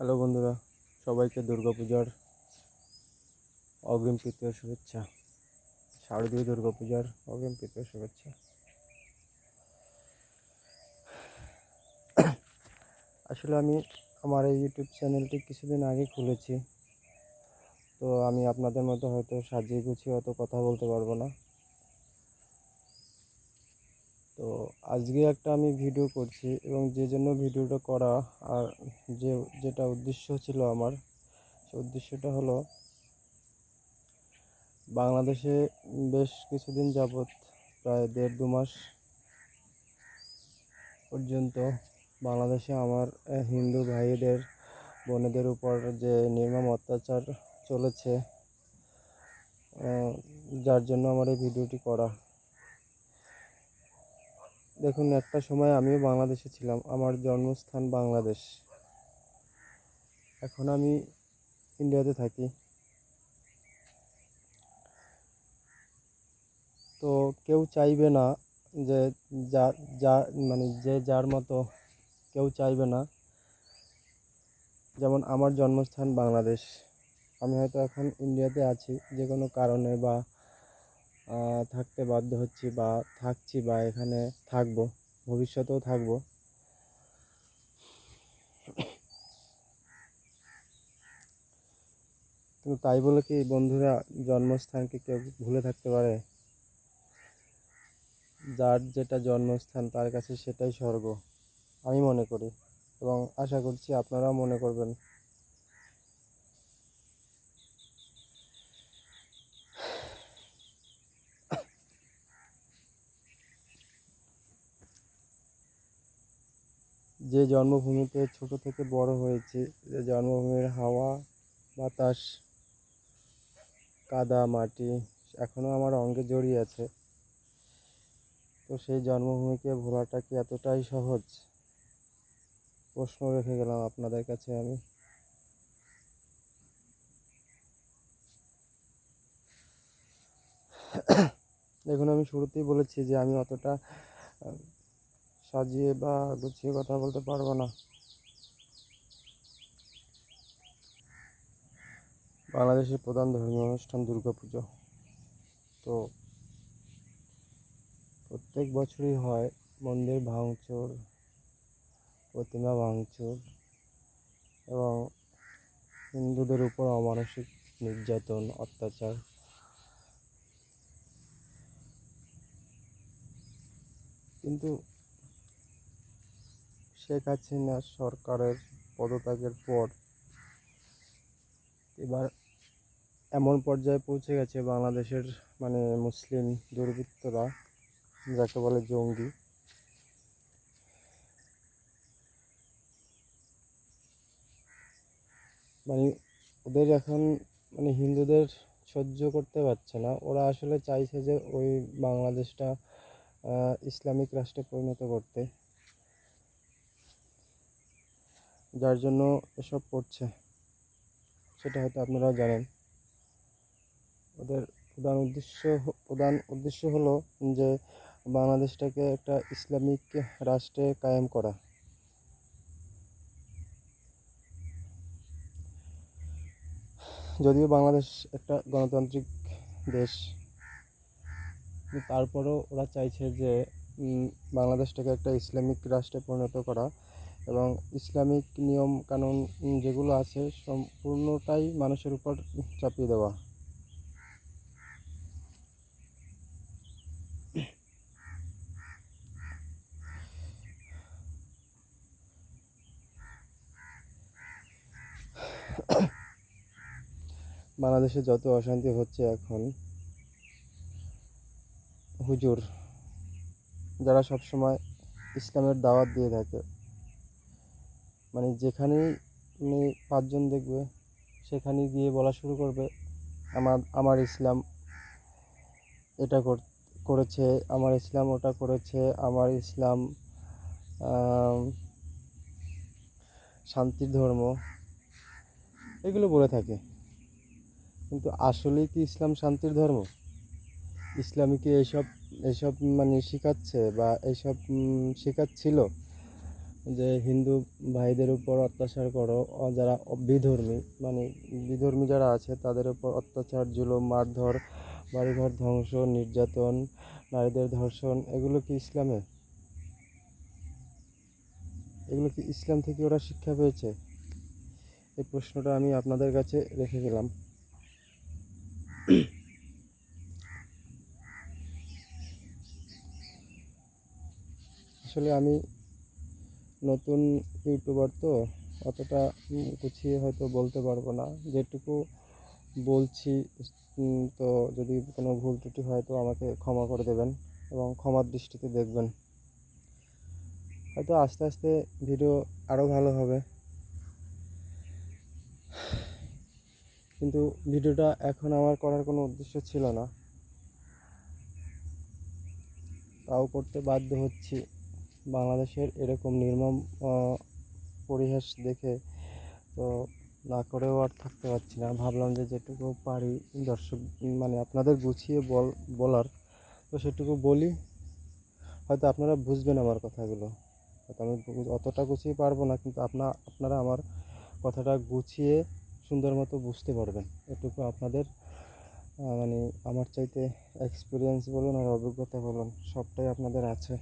Hello বন্ধুরা, সবাইকে দুর্গাপূজার অগ্রিম তৃতীয় শুভেচ্ছা। শারদীয় দুর্গাপূজার অগ্রিম তৃতীয় শুভেচ্ছা। আসলে আমি আমার এই ইউটিউব চ্যানেলটি কিছুদিন আগে খুলেছি। তো আমি আপনাদের মতো হয়তো সাজিয়ে গুছিয়ে অত কথা বলতে পারব না তো আজকে একটা আমি ভিডিও করছি এবং যে জন্য ভিডিওটা করা আর যে, যেটা উদ্দেশ্য ছিল আমার, সে উদ্দেশ্যটা হলো বাংলাদেশে বেশ কিছুদিন যাবৎ প্রায় দেড় দু মাস পর্যন্ত বাংলাদেশে আমার হিন্দু ভাইদের, বোনেদের উপর যে নির্মম অত্যাচার চলেছে যার জন্য আমার এই ভিডিওটি করা। দেখুন, একটা সময় আমিও বাংলাদেশে ছিলাম। আমার জন্মস্থান বাংলাদেশ। এখন আমি ইন্ডিয়াতে থাকি। তো কেউ চাইবে না যে যা যা মানে যে যার মতো কেউ চাইবে না। যেমন আমার জন্মস্থান বাংলাদেশ। আমি হয়তো এখন ইন্ডিয়াতে আছি, যে কোনো কারণে বা থাকতে বাধ্য হচ্ছি বা থাকছি বা এখানে থাকব, ভবিষ্যতেও থাকব। কিন্তু তাই বলে কি বন্ধুরা জন্মস্থানকে কেউ ভুলে থাকতে পারে? যার যেটা জন্মস্থান তার কাছে সেটাই স্বর্গ, আমি মনে করি। এবং আশা করছি আপনারাও মনে করবেন। যে জন্মভূমিতে ছোট থেকে বড় হয়েছি, যে জন্মভূমির হাওয়া, বাতাস, কাদা, মাটি এখনও আমার অঙ্গে জড়িয়ে আছে। তো সেই জন্মভূমিকে ভোলাটা কি এতটাই সহজ? প্রশ্ন রেখে গেলাম আপনাদের কাছে আমি। দেখুন, আমি শুরুতেই বলেছি যে আমি অতটা সাজিয়ে বা গুছিয়ে কথা বলতে পারব না। বাংলাদেশের প্রধান ধর্মীয় অনুষ্ঠান দুর্গাপুজো। তো প্রত্যেক বছরই হয় মন্দির ভাঙচুর, প্রতিমা ভাঙচুর এবং হিন্দুদের উপর অমানসিক নির্যাতন, অত্যাচার। কিন্তু শেখ হাসিনা সরকারের পদত্যাগের পর এবার এমন পর্যায়ে পৌঁছে গেছে বাংলাদেশের মানে মুসলিম দুর্বৃত্তরা, যাকে বলে জঙ্গি। মানে ওদের এখন মানে হিন্দুদের সহ্য করতে পারছে না। ওরা আসলে চাইছে যে ওই বাংলাদেশটা ইসলামিক রাষ্ট্রে পরিণত করতে। যার জন্য এসব করছে। সেটা হয়তো আপনারাও জানেন। ওদের প্রধান উদ্দেশ্য প্রধান উদ্দেশ্য হলো যে বাংলাদেশটাকে একটা ইসলামিক রাষ্ট্রে কায়েম করা। যদিও বাংলাদেশ একটা গণতান্ত্রিক দেশ, তারপরেও ওরা চাইছে যে বাংলাদেশটাকে একটা ইসলামিক রাষ্ট্রে পরিণত করা। এবং ইসলামিক নিয়ম, কানুন যেগুলো আছে সম্পূর্ণটাই মানুষের উপর চাপিয়ে দেওয়া। বাংলাদেশে যত অশান্তি হচ্ছে এখন, হুজুর, যারা সবসময় ইসলামের দাওয়াত দিয়ে থাকে মানে যেখানেই পাঁচজন দেখবে সেখানে গিয়ে বলা শুরু করবে, আমার আমার ইসলাম এটা করেছে, আমার ইসলাম ওটা করেছে, আমার ইসলাম শান্তির ধর্ম। এগুলো বলে থাকে। কিন্তু আসলেই কি ইসলাম শান্তির ধর্ম? ইসলামী কি এইসব এইসব মানে শেখাচ্ছে বা এইসব শেখাচ্ছিল? যে হিন্দু ভাইদের উপর অত্যাচার করো যারা বিধর্মী মানে বিধর্মী যারা আছে, তাদের উপর অত্যাচার, জুলুম, মারধর, বাড়িঘর ধ্বংস, নির্যাতন, নারীদের ধর্ষণ, এগুলো কি ইসলামে? এগুলো কি ইসলাম থেকে ওরা শিক্ষা পেয়েছে? এই প্রশ্নটা আমি আপনাদের কাছে রেখে গেলাম। আসলে আমি নতুন ইউটিউবার তো অতটা গুছিয়ে হয়তো বলতে পারব না। যেটুকু বলছি তো যদি কোনো ভুল ত্রুটি হয় তো আমাকে ক্ষমা করে দেবেন এবং ক্ষমার দৃষ্টিতে দেখবেন। হয়তো আস্তে আস্তে ভিডিও আরও ভালো হবে। কিন্তু ভিডিওটা এখন আমার করার কোনো উদ্দেশ্য ছিল না। তাও করতে বাধ্য হচ্ছি। বাংলাদেশের এরকম নির্মম পরিহাস দেখে তো না করেও আর থাকতে পারছি না। ভাবলাম যে যেটুকু পারি দর্শক মানে আপনাদের গুছিয়ে বল, বলার, তো সেটুকু বলি। হয়তো আপনারা বুঝবেন আমার কথাগুলো। হয়তো আমি অতটা গুছিয়ে পারব না, কিন্তু আপনা, আপনারা আমার কথাটা গুছিয়ে সুন্দর মতো বুঝতে পারবেন। এটুকু আপনাদের মানে আমার চাইতে এক্সপিরিয়েন্স বলুন আর অভিজ্ঞতা বলুন, সবটাই আপনাদের আছে।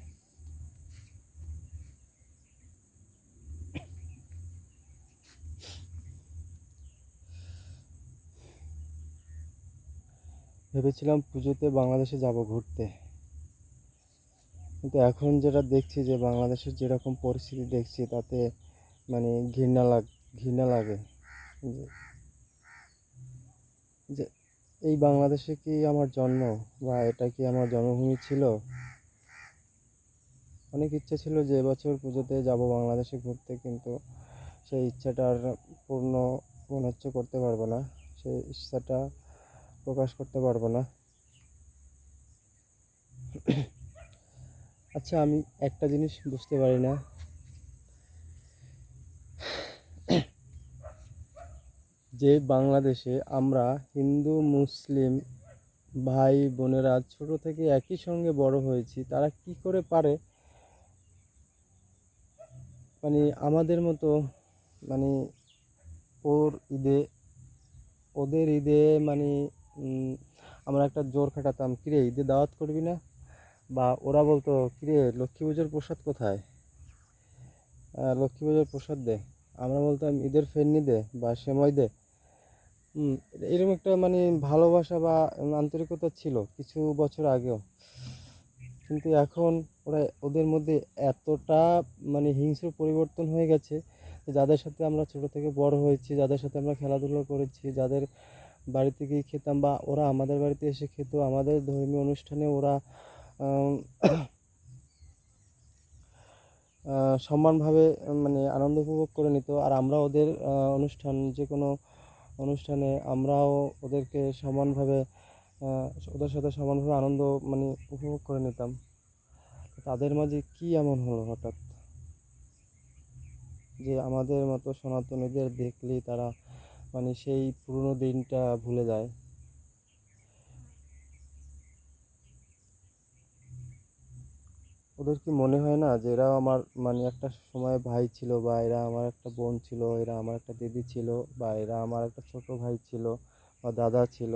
ভেবেছিলাম পুজোতে বাংলাদেশে যাব ঘুরতে। কিন্তু এখন যেটা দেখছি যে বাংলাদেশের যেরকম পরিস্থিতি দেখছি, তাতে মানে ঘৃণা লাগ, ঘৃণা লাগে। যে এই বাংলাদেশে কি আমার জন্ম বা এটা কি আমার জন্মভূমি ছিল? অনেক ইচ্ছা ছিল যে এবছর পুজোতে যাব বাংলাদেশে ঘুরতে, কিন্তু সেই ইচ্ছাটা আর পূর্ণ মনে হচ্ছে করতে পারব না। সেই ইচ্ছাটা প্রকাশ করতে পারব না। আচ্ছা আমি একটা জিনিস বুঝতে পারি না। যে বাংলাদেশে আমরা হিন্দু, মুসলিম ভাই বোনেরা ছোট থেকে একই সঙ্গে বড় হয়েছি, তারা কি করে পারে? মানে আমাদের মতো মানে ওর ঈদে, ওদের ঈদে মানে আমরা একটা জোর খাটাতাম, কিরে, ঈদে দাওয়াত করবি না? বা ওরা বলতো, কিরে, লক্ষ্মী পুজোর প্রসাদ কোথায়? লক্ষ্মী পুজোর প্রসাদ দে। আমরা বলতাম, ঈদের ফেরনি দে বা সেময় দে। এরকম একটা মানে ভালোবাসা বা আন্তরিকতা ছিল কিছু বছর আগেও। কিন্তু এখন ওরা ওদের মধ্যে এতটা মানে হিংস্র পরিবর্তন হয়ে গেছে যাদের সাথে আমরা ছোট থেকে বড় হয়েছি, যাদের সাথে আমরা খেলাধুলো করেছি, যাদের বাড়িতে গিয়ে খেতাম বা ওরা আমাদের বাড়িতে এসে খেত, আমাদের ধর্মীয় অনুষ্ঠানে ওরা সমানভাবে মানে আনন্দ উপভোগ করে নিত। আর আমরা ওদের অনুষ্ঠান যে কোনো অনুষ্ঠানে আমরাও ওদেরকে সমানভাবে ওদের সাথে সমানভাবে আনন্দ মানে উপভোগ করে নিতাম। তাদের মাঝে কি এমন হলো হঠাৎ? যে আমাদের মতো সনাতনীদের দেখলেই তারা মানে সেই পুরনো দিনটা ভুলে যায়। ওদের কি মনে হয় না যে এরা আমার মানে একটা সময় ভাই ছিল বা এরা আমার একটা বোন ছিল, এরা আমার একটা দিদি ছিল বা এরা আমার একটা ছোট ভাই ছিল বা দাদা ছিল?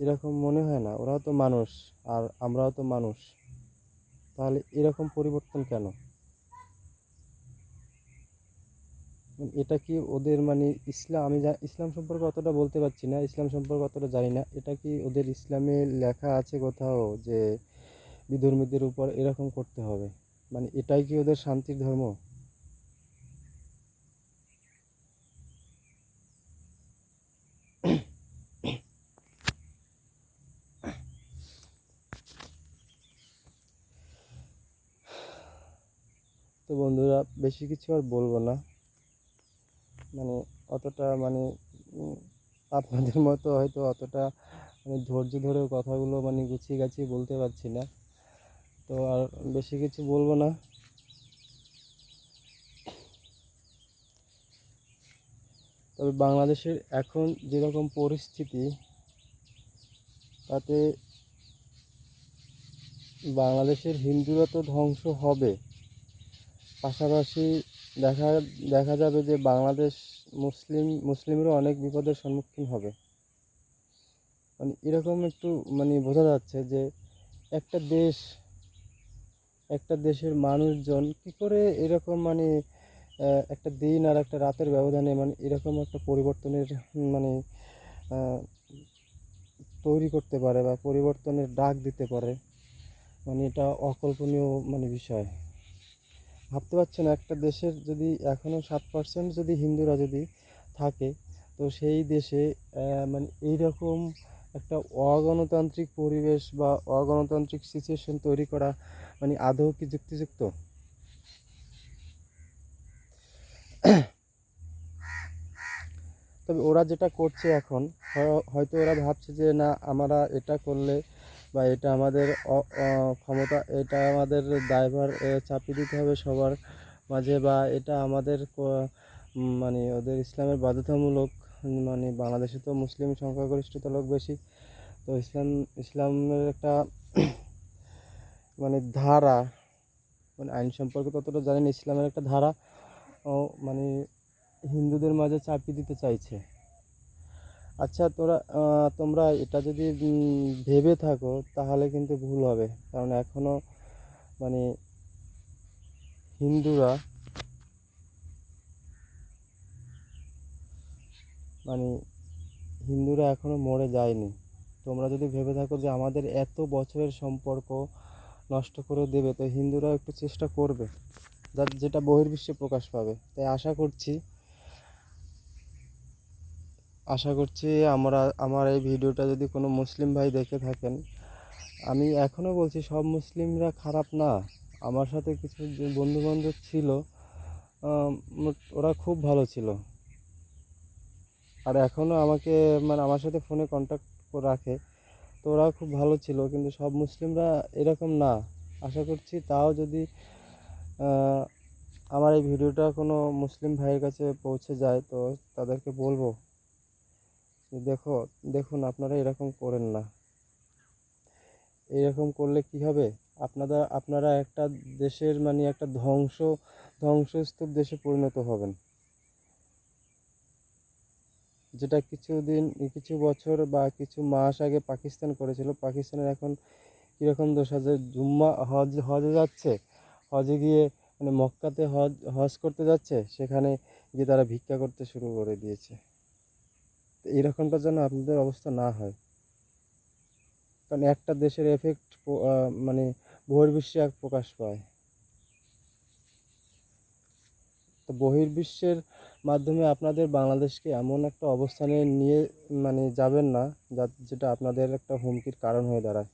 এরকম মনে হয় না, ওরাও তো মানুষ আর আমরাও তো মানুষ। তাহলে এরকম পরিবর্তন কেন? এটা কি ওদের মানে ইসলাম, আমি ইসলাম সম্পর্কে অতটা বলতে পারছি না, ইসলাম সম্পর্কে অতটা জানি না। এটা কি ওদের ইসলামে লেখা আছে কোথাও যে বিধর্মীদের উপর এরকম করতে হবে? মানে এটাই কি ওদের শান্তির ধর্ম? তো বন্ধুরা, বেশি কিছু আর বলব না। মানে অতটা মানে আপনাদের মতো হয়তো অতটা মানে ধৈর্য ধরে কথাগুলো মানে গুছিয়ে গাছিয়ে বলতে পারছি না। তো আর বেশি কিছু বলব না। তবে বাংলাদেশের এখন যেরকম পরিস্থিতি, তাতে বাংলাদেশের হিন্দুরা তো ধ্বংস হবে। পাশাপাশি দেখা দেখা যাবে যে বাংলাদেশ মুসলিম মুসলিমরা অনেক বিপদের সম্মুখীন হবে। মানে এরকম একটু মানে বোঝা যাচ্ছে যে একটা দেশ, একটা দেশের মানুষজন কি করে এরকম মানে একটা দিন আর একটা রাতের ব্যবধানে মানে এরকম একটা পরিবর্তনের মানে তৈরি করতে পারে বা পরিবর্তনের ডাক দিতে পারে। মানে এটা অকল্পনীয় মানে বিষয়। ভাবতে পারছেন একটা দেশের যদি এখনও সাত পার্সেন্ট যদি হিন্দুরা যদি থাকে, তো সেই দেশে মানে এইরকম একটা অগণতান্ত্রিক পরিবেশ বা অগণতান্ত্রিক সিচুয়েশন তৈরি করা মানে আদৌ কি যুক্তিযুক্ত? তবে ওরা যেটা করছে এখন হয়তো ওরা ভাবছে যে না, আমরা এটা করলে বা এটা আমাদের ক্ষমতা, এটা আমাদের দায়ভার চাপিয়ে দিতে হবে সবার মাঝে বা এটা আমাদের মানে ওদের ইসলামের বাধ্যতামূলক মানে বাংলাদেশে তো মুসলিম সংখ্যাগরিষ্ঠতা লোক বেশি, তো ইসলাম, ইসলামের একটা মানে ধারা মানে আইন সম্পর্কে ততটা জানি না, ইসলামের একটা ধারা, ও মানে হিন্দুদের মাঝে চাপিয়ে দিতে চাইছে। আচ্ছা তোরা তোমরা এটা যদি ভেবে থাকো, তাহলে কিন্তু ভুল হবে। কারণ এখনও মানে হিন্দুরা মানে হিন্দুরা এখনও মরে যায়নি। তোমরা যদি ভেবে থাকো যে আমাদের এত বছরের সম্পর্ক নষ্ট করে দেবে, তো হিন্দুরা একটু চেষ্টা করবে যার যেটা বহির্বিশ্বে প্রকাশ পাবে। তাই আশা করছি আশা করছি আমরা, আমার এই ভিডিওটা যদি কোনো মুসলিম ভাই দেখে থাকেন, আমি এখনও বলছি সব মুসলিমরা খারাপ না। আমার সাথে কিছু বন্ধু বান্ধব ছিল ওরা খুব ভালো ছিল। আর এখনও আমাকে মানে আমার সাথে ফোনে কন্ট্যাক্ট রাখে, তো ওরা খুব ভালো ছিল, কিন্তু সব মুসলিমরা এরকম না। আশা করছি তাও যদি আমার এই ভিডিওটা কোনো মুসলিম ভাইয়ের কাছে পৌঁছে যায়, তো তাদেরকে বলব। দেখো, দেখুন আপনারা এরকম করেন না। এরকম করলে কি হবে? আপনারা আপনারা একটা দেশের মানে একটা ধ্বংস, ধ্বংসস্তূপ দেশে পরিণত হবেন। যেটা কিছুদিন, কিছু বছর বা কিছু মাস আগে পাকিস্তান করেছিল। পাকিস্তানের এখন কীরকম দোষ আছে? জুম্মা হজ, হজে যাচ্ছে। হজে গিয়ে মানে মক্কাতে হজ হজ করতে যাচ্ছে। সেখানে গিয়ে তারা ভিক্ষা করতে শুরু করে দিয়েছে। তো এরকমটা যেন আপনাদের অবস্থা না হয়। কারণ একটা দেশের এফেক্ট মানে বহির্বিশ্বে এক প্রকাশ পায়। তো বহির্বিশ্বের মাধ্যমে আপনাদের বাংলাদেশকে এমন একটা অবস্থানে নিয়ে মানে যাবেন না, যা, যেটা আপনাদের একটা হুমকির কারণ হয়ে দাঁড়ায়।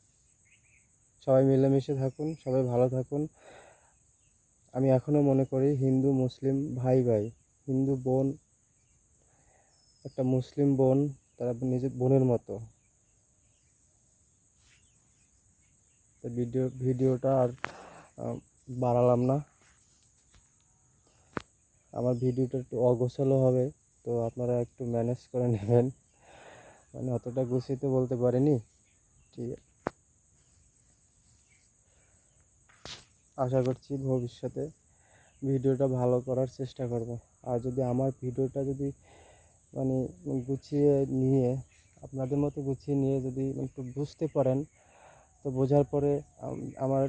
সবাই মিলেমিশে থাকুন, সবাই ভালো থাকুন। আমি এখনও মনে করি হিন্দু, মুসলিম ভাই ভাই হিন্দু বোন একটা মুসলিম বোন তারা নিজের বোনের মতো। ভিডিও, ভিডিওটা আর বাড়ালাম না। আমার ভিডিওটা একটু অগোছালো হবে, তো আপনারা একটু ম্যানেজ করে নেবেন। মানে অতটা গুছিয়ে বলতে পারিনি। ঠিক আছে। আশা করছি ভবিষ্যতে ভিডিওটা ভালো করার চেষ্টা করব। আর যদি আমার ভিডিওটা যদি মানে গুছিয়ে নিয়ে, আপনাদের মতো গুছিয়ে নিয়ে যদি একটু বুঝতে পারেন, তো বোঝার পরে আমার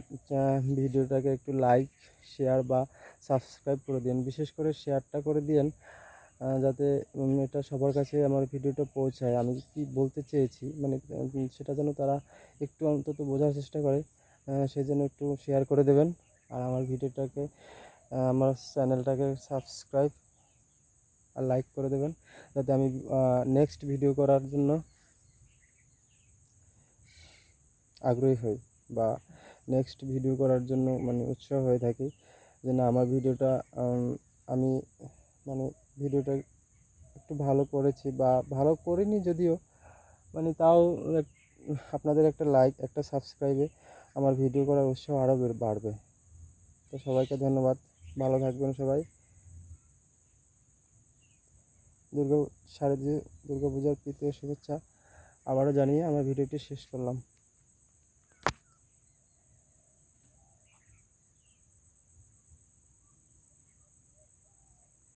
ভিডিওটাকে একটু লাইক শেয়ার বা সাবস্ক্রাইব করে দিন। বিশেষ করে শেয়ারটা করে দিন যাতে এটা সবার কাছে আমার ভিডিওটা পৌঁছায়। আমি কি বলতে চেয়েছি মানে সেটা যেন তারা একটু অন্তত বোঝার চেষ্টা করে সেই জন্য একটু শেয়ার করে দেবেন। আর আমার ভিডিওটাকে আমার চ্যানেলটাকে সাবস্ক্রাইব আর লাইক করে দেবেন। যাতে আমি নেক্সট ভিডিও করার জন্য আগ্রহী হই বা নেক্সট ভিডিও করার জন্য মানে উৎসাহ হয়ে থাকি যে না, আমার ভিডিওটা আমি মানে ভিডিওটা একটু ভালো করেছি বা ভালো করিনি যদিও মানে তাও আপনাদের একটা লাইক একটা সাবস্ক্রাইবে আমার ভিডিও করার উৎসাহ আরও বাড়বে। তো সবাইকে ধন্যবাদ। ভালো থাকবেন সবাই। দুর্গা শারদীয় দুর্গা পূজার প্রীতি শুভেচ্ছা আবারও জানিয়ে আমার ভিডিওটি শেষ করলাম।